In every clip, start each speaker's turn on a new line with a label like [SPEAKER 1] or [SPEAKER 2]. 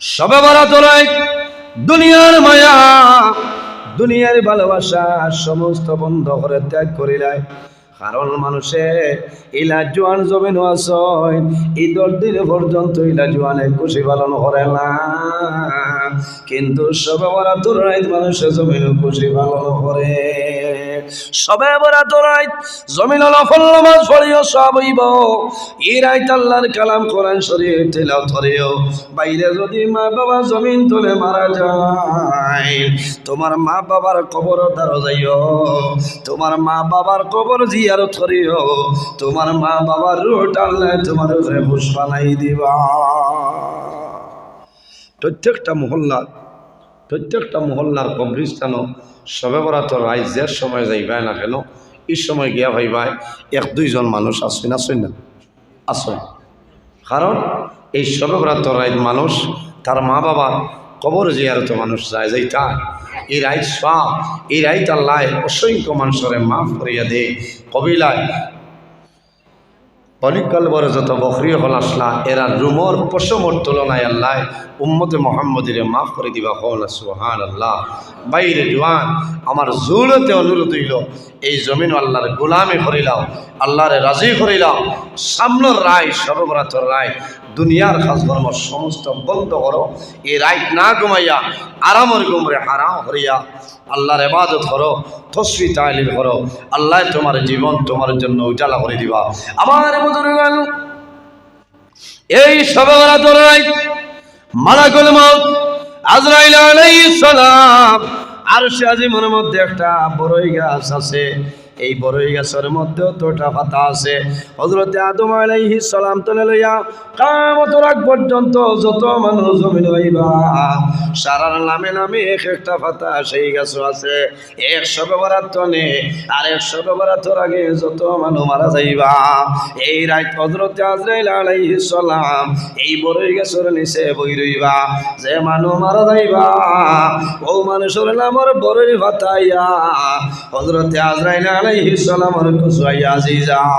[SPEAKER 1] সবে বলা তোরাই দুনিয়ার মায়া, দুনিয়ার ভালোবাসা সমস্ত বন্ধ করে ত্যাগ করিলাই। কারণ মানুষে, ইলা জোয়ান জমিন ঈদর দিন পর্যন্ত ইলা জোয়ানে খুশি পালন করে না। কিন্তু সবে বরা তোরাই মানুষে জমিন খুশি পালন করে। সবে জমিন নফল নামাজ পড়িও আল্লাহর কালাম কোরআন শরীফ তেলাও ধরিও বাইরে যদি মা বাবা জমিন তুলে মারা যায়, তোমার মা বাবার কবর দ্বারা যাইও। তোমার মা বাবার কবর জিয়ারত করিও। তোমার মা বাবার রুট আল্লাহ তোমার উপরে বানাই দিবা। প্রত্যেকটা মহল্লার প্রত্যেকটা মহল্লার কবরিস্তানও সবে বরাত রাইজের সময় যাইবাই না কেন, এই সময় গিয়া ভাইবাই এক দুইজন মানুষ আসেন আসেন না? আসেন। কারণ এই সবে বরাত রাইজ মানুষ, তার মা বাবার কবর জিয়ারত মানুষ যায় যাইতা এই রাইত সব, এই রাইত আল্লাহ অসংখ্য মানুষরে মাফ করিয়া দে কবিলায় অলিকাল বড় যত বকরি হল আসলা, এরা রুমর পশমর তুলনায় আল্লাহ উম্মতে মোহাম্মদিরে মাফ করে দিবা হল সুহান আল্লাহ বাইরে জোয়ান, আমার জুলতে অনুরোধ হইল, এই জমিন আল্লাহর গোলামে করিলাম আল্লাহরে রাজি করিলাম সামনের রায় সর্বরাতর রায় দুনিয়ার কাজকর্ম সমস্ত বন্ধ করো। এই রাইট না ঘুমাইয়া, আরামর গুমরে হারাম হরিয়া আল্লাহর এবাদত করো, তসবি তাইলিল করো। আল্লাহ তোমার জীবন তোমার জন্য উজালা করে দিবা। আমার এই সবেরা তোরাই মালাকুল মউত, আজরাইল আলাইহিস সালাম আর সে আজিমের মধ্যে একটা বড়ই গাছ আছে। এই বড়ই গাছের মধ্যেও তোটা পাতা আছে। হজরতে আদম আলাইহিস সালাম তুলে লইয়া কামত রাখ পর্যন্ত যত মানুষ জমিন হইবা সারার নামে নামে এক একটা পাতা সেই গাছও আছে। একশো ব্যবহার তনে আর একশো ব্যবহার আগে যত মানুষ মারা যাইবা। এই রাত হজরতে আজরাইল আলাইহিস সালাম এই বড়ই গাছের নিচে বই রইবা। যে মানুষ মারা যাইবা, ও মানুষের নামর বড়ই ভাতাইয়া হজরতে আজরাইল যায়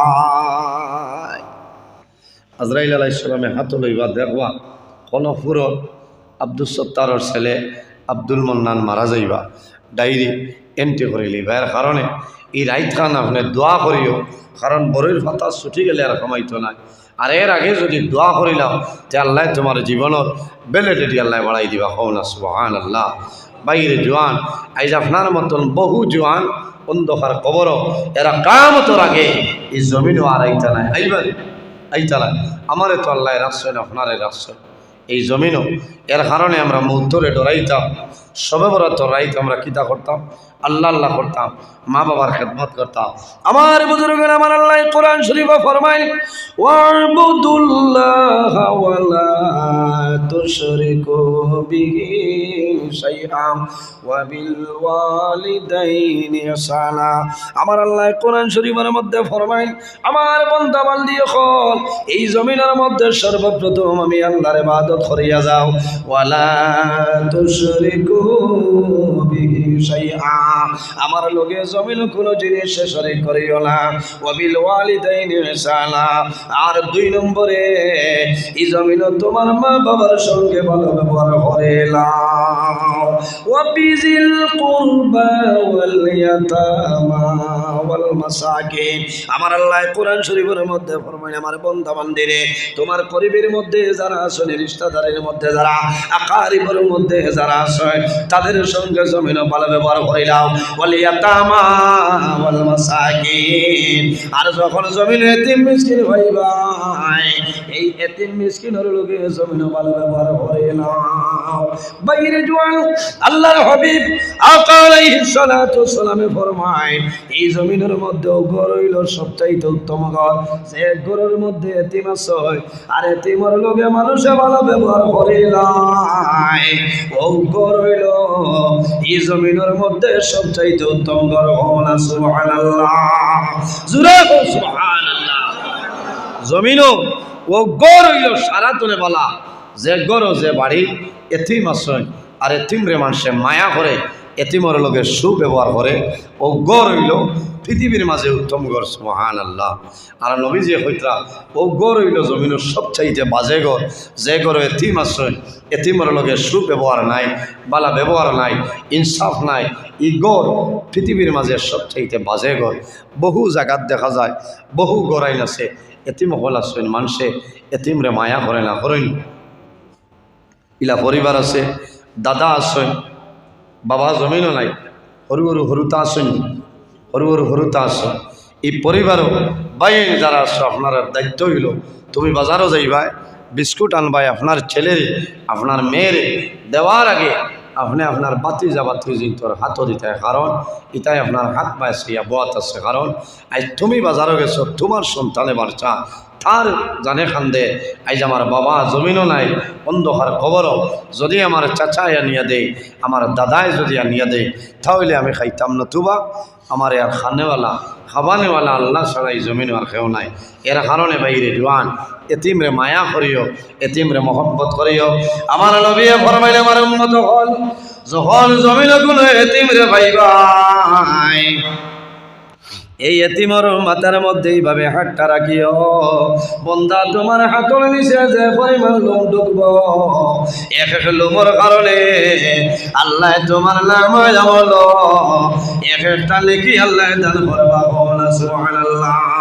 [SPEAKER 1] আজরাইল আলাইহিস হাত লইবা দেখবা কনপুর আব্দুল সত্তারর ছেলে আব্দুল মন্নান মারা যাইবা। ডায়েরি এন্ট্রি করে লিবা এর কারণে এই রাইত খান আপনি দোয়া করিও, কারণ বড়ির ফাতা ছুটি গেলে আর কমাইতো নাই আর এর আগে যদি দোয়া করিলাম, তে আল্লাহ তোমার জীবনের বেলেটেটি আল্লাহ বাড়াই দিবা। হন সুহান আল্লাহ বাইরে জোয়ান, আইজ আপনার মতন বহু জোয়ান অন্ধকার কবর, এরা কামতর আগে এই জমিনও আর আইতা নাই। আইবার আইতা নাই। আমারে তো আল্লাহ রাখছেন আপনারে রাখছেন এই জমিনও, এর কারণে আমরা মুহূর্তরে ডরাইতাম, সবে বরাত রাইত আমরা কিতা করতাম? আল্লাহ আল্লাহ করতাম, মা বাবার খেদমত করতাম। আমার বুজুর্গের আমার আল্লাহ কোরআন শরীফ ফরমাইল, ওয়াবুদুল্লাহ ওয়ালা তুশরিকু ওয়া বিল ওয়ালিদাইনি ইহসানা আমার আল্লাহ কোরআন শরীফের মধ্যে ফরমাইল আমার বান্দা বান্দি হল এই জমিনের মধ্যে সর্বপ্রথম আমি আল্লাহর ইবাদত করিয়া যাও। ওয়ালা তুশরিকু বিহি শাইআ. আমার লগে জমিন কোনো জিনিস শরীক করিও না। ওয়াবিল ওয়ালিদাইনি ইহসানা। আর দুই নম্বরে, এই জমিন তোমার মা বাবার সঙ্গে ভালো ব্যবহার করে লাও ওয়াবিজিল কুরবা ওয়াল ইয়াতামা ওয়াল মাসাকিন। আমার আল্লাহ কোরআন শরীফের মধ্যে ফরমায় আমার বন্ধা বান্দিরে তোমার পরিবের মধ্যে যারা আছে রিশতাদারের মধ্যে যারা আকারিবের মধ্যে যারা আছে তাদের সঙ্গে জমিন ভালো ব্যবহার করিলাম আর যখন জমিন এতিম মিসকিন হইবা এই এতিম মিসকিনের লোকে জমিন ভালো ব্যবহার করিলাম বাইরে জোয়ান আল্লাহর হাবিব আকা আলাইহিস সালাতু সালামে ফরমায় এই জমিনের মধ্যে ঘর হইল সবচাইতে উত্তম ঘর। সে ঘরের মধ্যে এতিম আছে, আর এতিমের লোকে মানুষে ভালো ব্যবহার করিলাই ও ঘর হইল এই জমিনের মধ্যে সবচাইতে উত্তম ঘর। হন সুবহানাল্লাহ। জুরে সুবহানাল্লাহ। জমিনও, ও গড় হইল সারা বলা। যে গড় যে বাড়ি এথিম আসয় আর এথিম রে মানুষে মায়া করে এতিমর লোকের সুব্যবহার করে ও গড় হইল, পৃথিবীর মাঝে উত্তম গড় মহান আল্লাহ আর নবী যে হইতরা ও গড় হইল জমিনের সবচাইতে বাজে গড় যে গড় এতিম আশ্রয় এতিমর লোকের সুব্যবহার নাই, বালা ব্যবহার নাই, ইনসাফ নাই, ই গড় পৃথিবীর মাঝে সবচাইতে বাজে গড় বহু জায়গাত দেখা যায়, বহু গড়াইন আছে, এতিম হল আসেন মানুষে, এতিমরে মায়া করে না করেন। ইলা পরিবার আছে, দাদা আসেন বাবা জমিনও নাই। সৰু সৰু সৰুতা আসেন। সৰু সৰু সৰুতা আসেন এই পরিবারও বাই যারা আছো আপনার দায়িত্ব হইল, তুমি বাজারও যাইবাই বিস্কুট আনবাই আপনার ছেলের, আপনার মেয়ের, দেওয়ার আগে আপনি আপনার বাতি যা বাতি তোর হাতও দিতে। কারণ ইতাই আপনার হাত পায় সিয়া বোয়াত আছে। কারণ আজ তুমি বাজারও গেছো, তোমার সন্তানে বাচ্চা তার জানে খান্দে আজ আমার বাবা জমিনও নাই, অন্ধকার খবরও যদি আমার চাচাই আনিয়া দেয় আমার দাদাই যদি আনিয়া দেয় তাহলে আমি খাইতাম না তুবা। আমার আর খানেওয়ালা, খাবানেওয়ালা আল্লাহ ছাড়াই জমিন আর খেও নাই। এর কারণে বাইরে জোয়ান, এতিমরে মায়া করিও, এতিমরে মহব্বত করিও। আমার নবী ফরমাইলে, আমার উন্নত হল, যখন জমিন কোনো এতিমরে ভাইবাই এই এতিমর মাথার মধ্যে এইভাবে হাতটা রাখিও। বন্ধা তোমার হাতল নিচে যে পরিমাণ লোম ঢুকব। এক এক লোমর কারণে আল্লাহ তোমার নাম আমল এক একটা লিখি আল্লাহ দান করবা। সুবহানাল্লাহ।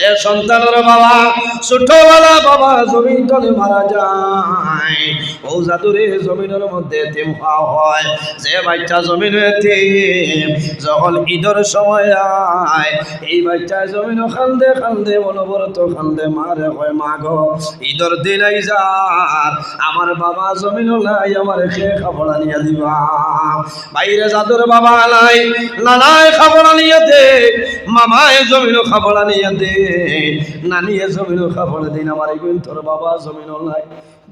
[SPEAKER 1] যে সন্তানের বাবা ছোটবেলা বাবা জমিন তলে মারা যায়, ও জাদুরে জমিনের মধ্যে এতিম হয়। যে বাচ্চা জমিন এতিম যখন ঈদের সময় আয়, এই বাচ্চা জমিন খান্দে খান্দে অনবরত খান্দে মারে হয় মা গো ঈদের দিন আই যার আমার বাবা জমিন নাই, আমার খেয়ে খাবার আনিয়া দিবা। বাইরে জাদুর বাবা নাই, নানায় খাবার আনিয়া দে, মামায় জমিন খাবার আনিয়া দে। নানিয়ে জমিন খাবার দিন, আমার এগুন তোর বাবা জমিন নাই।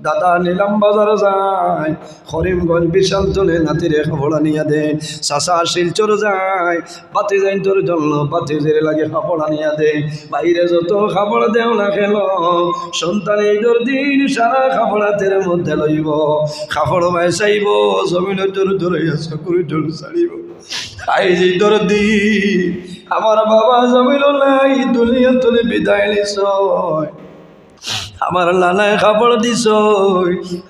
[SPEAKER 1] দাদা নিলাম বাজার যায়, করিমগঞ্জ বিশাল চলে নাতিরে খবর আনিয়া দে চাষা শিলচর যায়, বাতি যাই তোর জন্য পাতি জেরে লাগে খাবড় আনিয়া দে। বাইরে যত খাবড় দেও না খেল সন্তান এইদর দিন সারা খাবড়াতের মধ্যে লইব। খাবড় বাই চাইব জমিন তোর ধরে চকুরি ঢোল ছাড়িব আই যে তোর দিন আমার বাবা জমিল নাই দুনিয়া তুলে বিদায় নিছ আমার লানায় খাবড় দিছ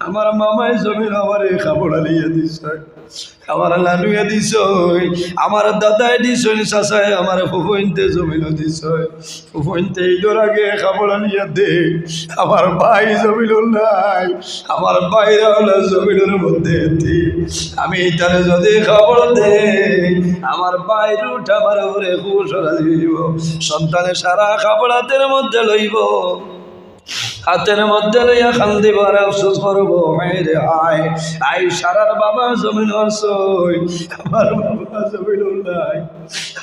[SPEAKER 1] আমার মামায় জমিন আমারে খাবড় আনিয়ে দিছ আমার লানুয়ে দিছ আমার দাদাই দিছ চাচাই আমার ফুফইনতে জমিন দিছ ফুফইনতে ঈদর আগে খাবড় আনিয়ে দে। আমার ভাই জমিন নাই। আমার বাইরে হলো জমিনের মধ্যে। আমি তারে যদি খবর দে, আমার বাইরে উঠে আমার উপরে খুশরা দিব। সন্তানের সারা খাবড়াতের মধ্যে লইব। হাতের মধ্যে লইয়া খান্দি বারে আফসোস করব, মেরে আয়। আই সারার বাবা জমিন আসই আমার বাবা জমিন নাই,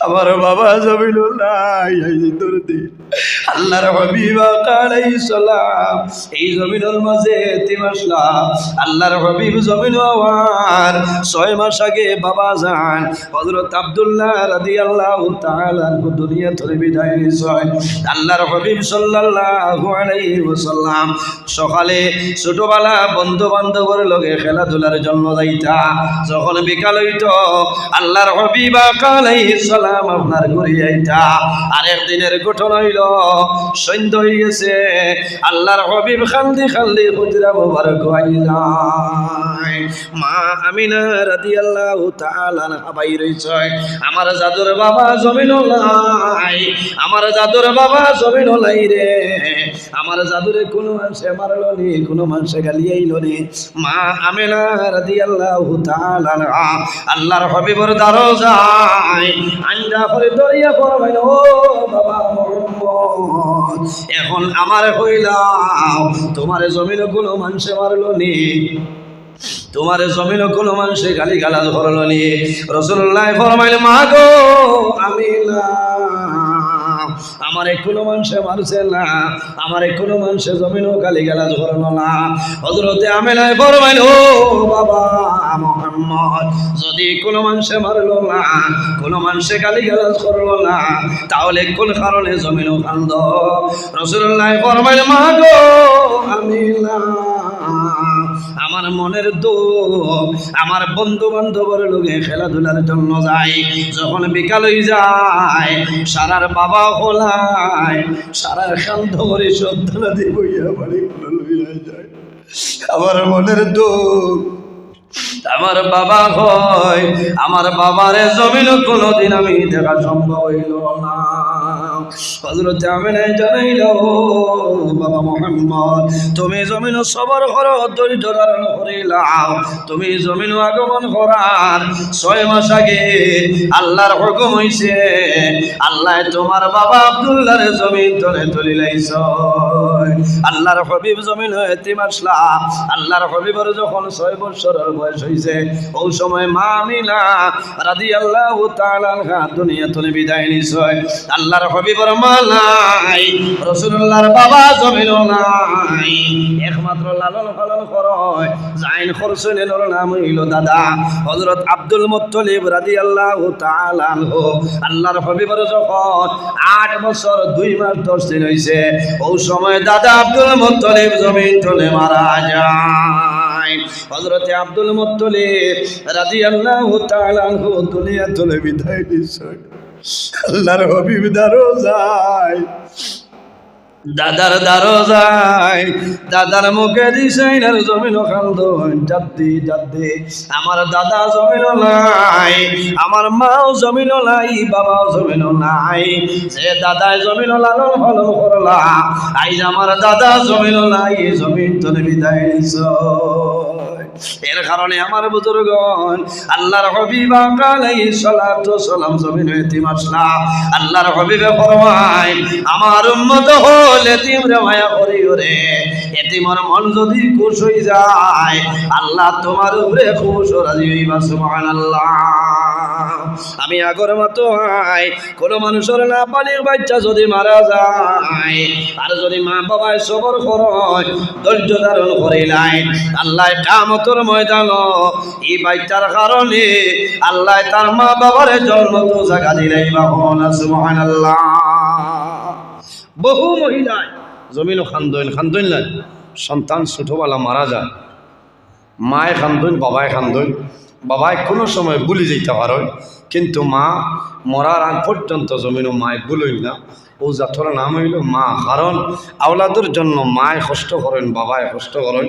[SPEAKER 1] আমার বাবা জমিন নাই, এই তোর দিন। আল্লাহর হাবিবা কালাই সালাম, এই জমিনের মাঝে তিন আল্লাহর হাবিব জমিন আওয়ার ছয় মাস আগে বাবা যান, হযরত আব্দুল্লাহ রাদিয়াল্লাহু তাআলা দুনিয়া থেকে বিদায় নিয়েছেন। আল্লাহর হাবিব সাল্লাল্লাহু আলাইহি ওয়াসাল্লাম সকালে ছোটবেলা বন্ধু বান্ধবের লগে খেলাধুলার জন্য যাইতা যখন বিকাল হইত, আল্লাহর হবিবা কালাই সালাম আপনার ঘুরে যাইতা আরেক দিনের গঠন হইল সন্ধ্যা হয়ে গেছে আল্লাহর হবিব খান্দি খান্দি হুজরা মোবারক যায় মা আমিনা রাদিয়াল্লাহু তাআলা হাবাই রইছে। আমার জাদুর বাবা জমিন নাই। আমার জাদুর বাবা জমিন নাই রে। আমার জাদুরে কোনো মানুষে মারলো নি, কোনো মানুষে গালিয়াইলো নি। মা আমেনা রাদিয়াল্লাহু তাআলা আল্লাহর হাবিবর দারো যায় আন্ডা করে দরিয়া করবেন ও বাবা মোহাম্মদ এখন আমার হইলাম। তোমার জমিন কোনো মানুষে মারলো নি। তোমার জমিন কোনো মানুষে গালি গালাজ করল নি। রসুল্লাহ ফরমাইল মা গো আমার কোনো মানুষে মারছে না, আমার কোনো মানুষে জমিনও গালি গালাজ করল না। হজরতে আমেলায় ফরমাইল, ও বাবা মোহাম্মদ, যদি কোনো মানুষে মারলো না, কোনো মানুষে গালি গালাজ করল না, তাহলে কোন কারণে জমিন কান্দ? রসুল্লাহ ফরমাইল, মা গো, আমি না। আমার মনের দুঃখ, আমার বন্ধু বান্ধবের লোকে খেলাধুলার জন্য যায় যখন বিকাল হয়ে যায়, সারার বাবা হলায় সারার শান্ত করে শ্রদ্ধা দিয়ে বইয়া বাড়ি লইয়া যায়। আমার মনের দুঃখ, আমার বাবা হয় আমার বাবারে জমিন কোনোদিন আমি দেখা সম্ভব হইল না। হজরত আমিনাই জানাইল মোহাম্মদ, তুমি জমিন সবর করো ধৈর্য ধারণ করিলাম তুমি জমিন আগমন করার ছয় মাস আগে আল্লাহর হুকুম হইছে, আল্লাহ তোমার বাবা আব্দুল্লাহর জমিন তলে তুলিলাইছ আল্লাহর হবিব জমিন হইতে মাসলা। আল্লাহর হবিবের যখন ছয় বছরের বয়স হইছে ওই সময় মা আমিনা রাদি আল্লাহ তাআলা দুনিয়া তুলে বিদায় নিছয় আল্লাহর হবিবর মালাই রসুল্লাহর বাবা জমিন নাই। একমাত্র লালন পালন করয় জাইন খরসনের নাম হইল দাদা, হযরত আব্দুল মুত্তলিব রাদিয়াল্লাহু তাআলা আনহু। আল্লাহর হবিবর যখন আট বছর দুই মাস দশ দিন হইছে ওই সময় দাদা আব্দুল মুতলিব জমিন তলে মারা যায়। হযরতে আব্দুল মুতলিব রাদিয়াল্লাহু আল্লাহ আনহু দুনিয়া তলে বিদায় দিছে আল্লাহর হবিব দারো যায় দাদার দারো যায় দাদার মুখে দিশাইনার জমিন খান্দ জাদ্দি জাদ্দি। আমার দাদা জমিন নাই, আমার মাও জমিন নাই, বাবাও জমিন নাই। যে দাদায় জমিন লালন পালন করলা, আইজ আমার দাদা জমিন নাই, জমিন তো বিদায় নিছ। এর কারণে আমার বুজুর্গণ, আল্লাহর হবিবা কালাই সালাতু সালাম জমিন হইতে মাসলা আল্লাহর আমার উম্মত হল এতিম রে মায়া করি রে এতিমর মন যদি খুশ হয়ে যায়, আল্লাহ তোমার উপরে খুশ রাজি হইবা, সুবহানাল্লাহ। আমি আগর মতো হয় কোন মানুষের না পানির বাচ্চা যদি মারা যায়, আর যদি মা বাবায় সবর করয়, ধৈর্য ধারণ করিলাই আল্লাহ কামতর ময়দান, এই বাচ্চার কারণে আল্লাহ তার মা বাবার জন্ম তো জায়গা দিলাই বাবা সুবহানাল্লাহ। বহু মহিলায় জমিন খান্দইন খান্দইন নাই সন্তান ছোটবেলা মারা যায়, মায়ে খান্দইন, বাবায় খান্দইন বাবায় কোনো সময় ভুলে যেতে পারো। কিন্তু মা মরার আগ পর্যন্ত জমিনও মায় ভুলই না। ও জাতর নাম হইল মা, কারণ আওলাদের জন্য মায় কষ্ট করেন বাবায় কষ্ট করেন।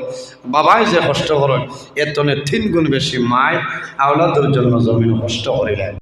[SPEAKER 1] বাবাই যে কষ্ট করেন এতনে তিন গুণ বেশি মায় আওলাদের জন্য জমিন কষ্ট করিলেন